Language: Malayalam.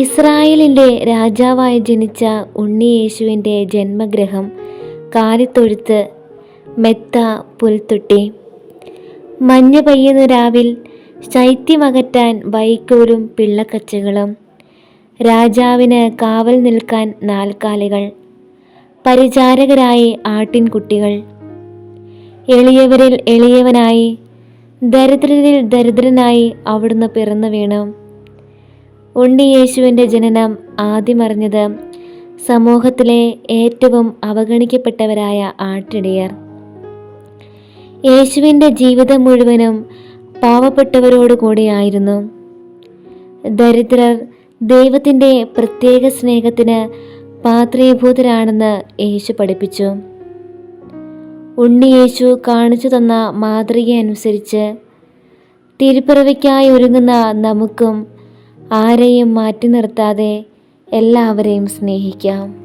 ഇസ്രായേലിന്റെ രാജാവായി ജനിച്ച ഉണ്ണിയേശുവിന്റെ ജന്മഗ്രഹം കാലിത്തൊഴുത്ത് മെത്ത പുൽത്തൊട്ടി. മഞ്ഞ് പെയ്യുന്ന രാവിൽ ശൈത്യമകറ്റാൻ വൈക്കോലും പിള്ളക്കച്ചകളും. രാജാവിന് കാവൽ നിൽക്കാൻ നാൽക്കാലികൾ. പരിചാരകരായി ആട്ടിൻകുട്ടികൾ. എളിയവരിൽ എളിയവനായി ദരിദ്രരിൽ ദരിദ്രനായി അവിടുന്ന് പിറന്നു വീണു. ഉണ്ണിയേശുവിന്റെ ജനനം ആദ്യമറിഞ്ഞത് സമൂഹത്തിലെ ഏറ്റവും അവഗണിക്കപ്പെട്ടവരായ ആട്ടിടയർ. യേശുവിന്റെ ജീവിതം മുഴുവനും പാവപ്പെട്ടവരോട് കൂടിയായിരുന്നു ദരിദ്രർ ദൈവത്തിന്റെ പ്രത്യേക സ്നേഹത്തിന് പാത്രീഭൂതരാണെന്ന് യേശു പഠിപ്പിച്ചു. ഉണ്ണി യേശു കാണിച്ചു തന്ന മാതൃക അനുസരിച്ച് തിരുപ്പിറവിക്കായി ഒരുങ്ങുന്ന നമുക്കും ആരെയും മാറ്റി നിർത്താതെ എല്ലാവരെയും സ്നേഹിക്കാം.